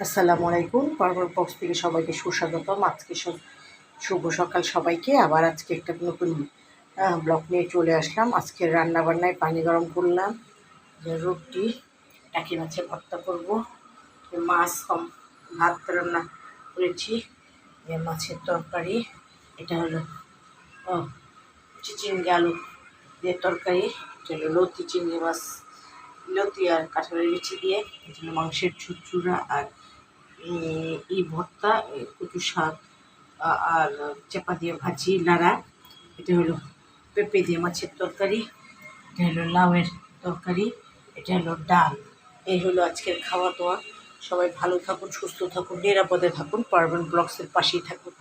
আসসালামু আলাইকুম। পারবর বক্স থেকে সবাইকে সুস্বাগতম। আজকে সব- শুভ সকাল সবাইকে। আবার আজকে একটা নতুন ব্লগ নিয়ে চলে আসলাম। আজকে রান্না বান্নায় পানি গরম করলাম। রুটি টাকি মাছে ভর্তা করব। মাছ কম, ভাত রান্না করেছি। যে মাছের তরকারি, এটা হলো চিচিঙ্গি আলু দিয়ে তরকারি। এটা হলো লতি চিংড়ি মাছ, লতি আর কাঁঠালের বিচি দিয়ে। এটা হলো মাংসের চুচুড়া আর উম, ই ভর্তা কচু শাক আর চাপা দিয়ে ভাজি নাড়া। এটা হলো পেঁপে দিয়ে মাছের তরকারি এটা হলো লাউয়ের তরকারি এটা হলো ডাল। এই হলো আজকের খাওয়া দাওয়া সবাই ভালো থাকুন সুস্থ থাকুন নিরাপদে থাকুন পারবেন ব্লগসের পাশেই থাকুন।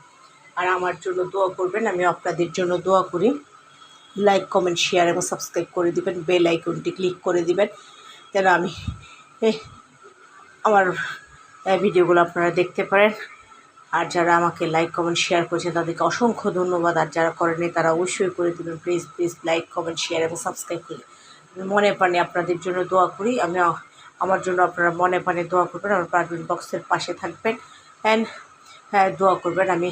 আর আমার জন্য দোয়া করবেন আমি আপনাদের জন্য দোয়া করি। লাইক কমেন্ট শেয়ার এবং সাবস্ক্রাইব করে দিবেন বেল আইকনটি ক্লিক করে দিবেন যেন আমি আমার এই ভিডিওগুলো আপনারা দেখতে পারেন। আর যারা আমাকে লাইক কমেন্ট শেয়ার করেছেন, তাদেরকে অসংখ্য ধন্যবাদ। আর যারা করেনি তারা অবশ্যই করে দেবেন। Please please like comment share এবং সাবস্ক্রাইব করে মনে প্রাণে আপনাদের জন্য দোয়া করি। আমি, আমার জন্য আপনারা মনে প্রাণে দোয়া করবেন। আমার পারবেন বক্সের পাশে থাকবেন। অ্যান্ড হ্যাঁ দোয়া করবেন। আমি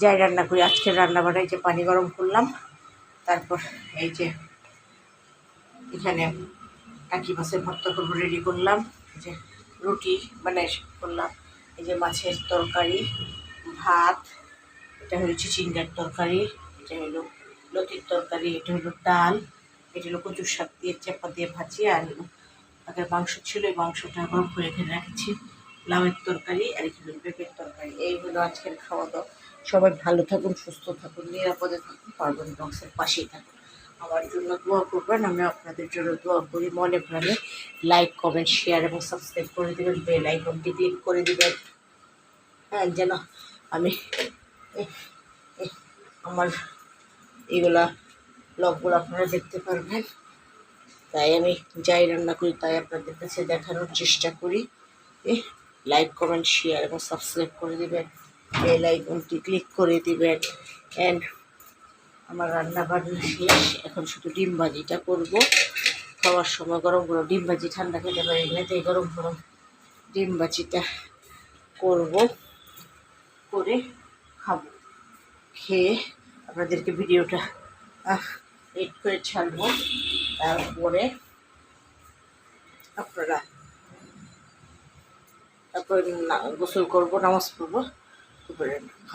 যাই রান্না করি। আজকের রান্না বান্নায় যে পানি গরম করলাম। তারপর এই যে এখানে টাকি মাছের ভর্তা করব রেডি করলাম। যে রুটি মানে করলাম। এই যে মাছের তরকারি, ভাত, এটা হলো চিচিঙ্গার তরকারি, এটা হলো লতির তরকারি, এটা হলো ডাল, এটা হলো কচুর শাক দিয়ে চাপা দিয়ে ভাজি, আর আগের মাংস ছিল, এই মাংসটা গরম করে ফেলে রাখছি। লাউয়ের তরকারি আর এখানে পেঁপের তরকারি। এই হলো আজকের খাওয়া দাওয়া। সবাই ভালো থাকুন, সুস্থ থাকুন, নিরাপদে থাকুন পারবেন বক্সের পাশেই থাকুন। আমার জন্য দোয়া করবেন, আমি আপনাদের জন্য দোয়া করি। মনে প্রাণে লাইক কমেন্ট শেয়ার এবং সাবস্ক্রাইব করে দেবেন বেল আইকনটি ক্লিক করে দেবেন। হ্যাঁ যেন আমি আমার এগুলা ব্লগগুলো আপনারা দেখতে পারবেন। তাই আমি যাই রান্না করি, তাই আপনাদের কাছে দেখানোর চেষ্টা করি। লাইক কমেন্ট শেয়ার এবং সাবস্ক্রাইব করে দিবেন। বেল আইকনটি ক্লিক করে দেবেন। অ্যান্ড আমার রান্না বান্না শেষ। এখন শুধু ডিম ভাজিটা করব। খাওয়ার সময় গরম গরম ডিম ভাজি, ঠান্ডা খেতে পারি না, তাই গরম গরম ডিম ভাজিটা করব, করে খাব। খেয়ে আপনাদেরকে ভিডিওটা এড করে ছাড়বো। তারপরে আপনারা, তারপরে গোসল করব, নামাজ পড়ব।